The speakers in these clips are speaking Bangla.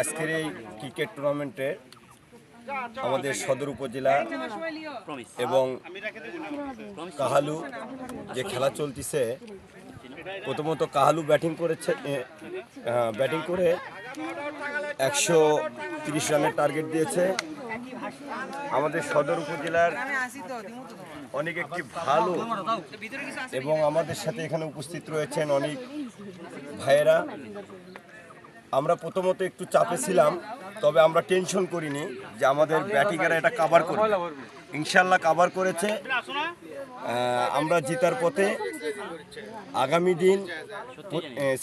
আজকের এই ক্রিকেট টুর্নামেন্টে আমাদের সদর উপজেলা এবং কাহালু যে খেলা চলতিছে, প্রথমত কাহালু ব্যাটিং করেছে ব্যাটিং করে একশো তিরিশ রানের টার্গেট দিয়েছে। আমাদের সদর উপজেলার অনেক একটি ভালো এবং আমাদের সাথে এখানে উপস্থিত রয়েছেন অনেক ভাইয়েরা। আমরা প্রথমত একটু চাপে ছিলাম তবে আমরা টেনশন করিনি যে আমাদের ব্যাটিংয়েরা এটা কাভার করবে। ইনশাল্লাহ কাভার করেছে। আমরা জিতার পথে আগামী দিন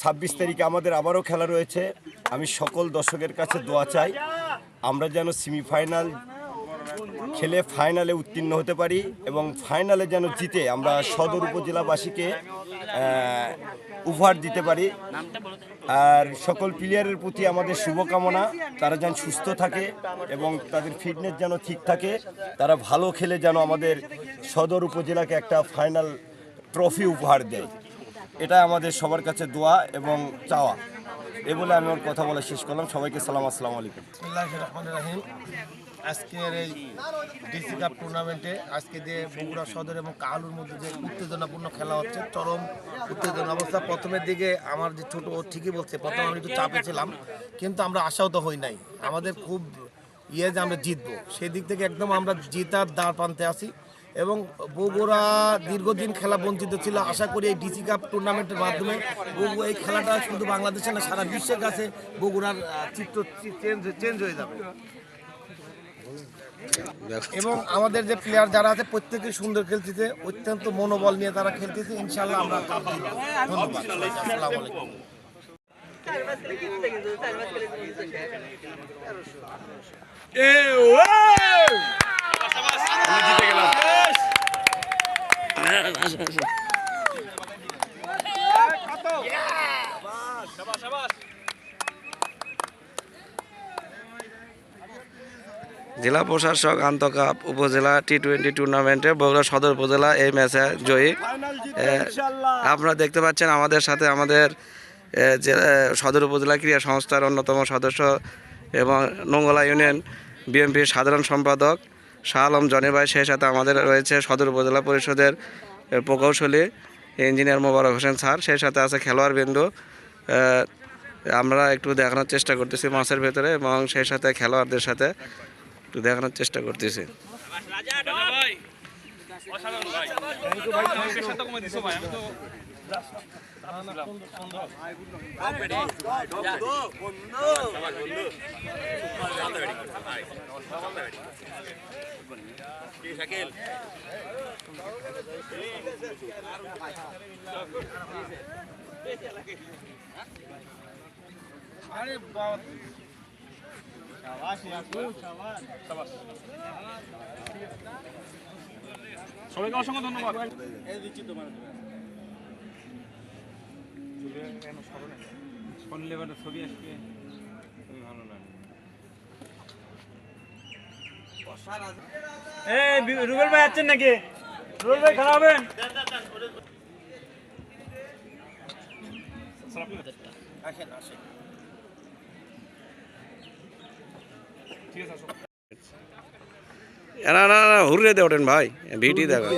ছাব্বিশ তারিখে আমাদের আবারও খেলা রয়েছে। আমি সকল দর্শকের কাছে দোয়া চাই। আমরা যেন সেমিফাইনাল খেলে ফাইনালে উত্তীর্ণ হতে পারি এবং ফাইনালে যেন জিতে আমরা সদর উপজেলাবাসীকে উপহার দিতে পারি। আর সকল প্লেয়ারের প্রতি আমাদের শুভকামনা। তারা যেন সুস্থ থাকে এবং তাদের ফিটনেস যেন ঠিক থাকে। তারা ভালো খেলে যেন আমাদের সদর উপজেলাকে একটা ফাইনাল ট্রফি উপহার দেয়। এটা আমাদের সবার কাছে দোয়া এবং চাওয়া। এ বলে আমি আমার কথা বলা শেষ করলাম। সবাইকে সালাম, আসসালামু আলাইকুম। আজকের এই ডিসি কাপ টুর্নামেন্টে আজকে যে বগুড়া সদর এবং কালুর মধ্যে যে উত্তেজনাপূর্ণ খেলা হচ্ছে, চরম উত্তেজনা অবস্থা। প্রথমের দিকে আমার যে ছোট ও ঠিকই বলছে, প্রথমে আমি একটু চাপে ছিলাম, কিন্তু আমরা আশাও তো হই নাই। আমাদের খুব ইয়ে যে আমরা জিতবো, সেই দিক থেকে একদম আমরা জিতার দ্বার প্রান্তে আসি এবং বগুড়া দীর্ঘদিন খেলা বঞ্চিত ছিল। আশা করি এই ডিসি কাপ টুর্নামেন্টের মাধ্যমে বগুড়া এই খেলাটা শুধু বাংলাদেশে না, সারা বিশ্বের কাছে বগুড়ার চিত্র চেঞ্জ চেঞ্জ হয়ে যাবে। এবং আমাদের যে প্লেয়ার যারা আছে প্রত্যেকে সুন্দর খেলতেছে অত্যন্ত মনোবল নিয়ে তারা খেলতেছে। ইনশাল্লাহ আমরা কাপ জিতবো ধন্যবাদ। আসসালামু আলাইকুম। জেলা প্রশাসক আন্তকাপ উপজেলা টি টোয়েন্টি টুর্নামেন্টে বগুড়া সদর উপজেলা এই ম্যাচে জয়ী। আপনারা দেখতে পাচ্ছেন আমাদের সাথে আমাদের সদর উপজেলা ক্রীড়া সংস্থার অন্যতম সদস্য এবং নোংলা ইউনিয়ন বিএনপির সাধারণ সম্পাদক শাহ আলম জনি ভাই, সেই সাথে আমাদের রয়েছে সদর উপজেলা পরিষদের প্রকৌশলী ইঞ্জিনিয়ার মোবারক হোসেন স্যার, সেই সাথে আছে খেলোয়াড় বিন্দু। আমরা একটু দেখানোর চেষ্টা করতেছি মাছের ভেতরে এবং সেই সাথে খেলোয়াড়দের সাথে। একটু দেখানোর চেষ্টা করতেছি। সবাইকে অসংখ্য ধন্যবাদ। ছবি আসবে? খুবই ভালো লাগে। এই রুবেল ভাই আছেন নাকি? রুবেল ভাই খারাপ হবেন? ঠিক আছে না না না হুররে দে ওঠেন ভাই ভিটি দেখা।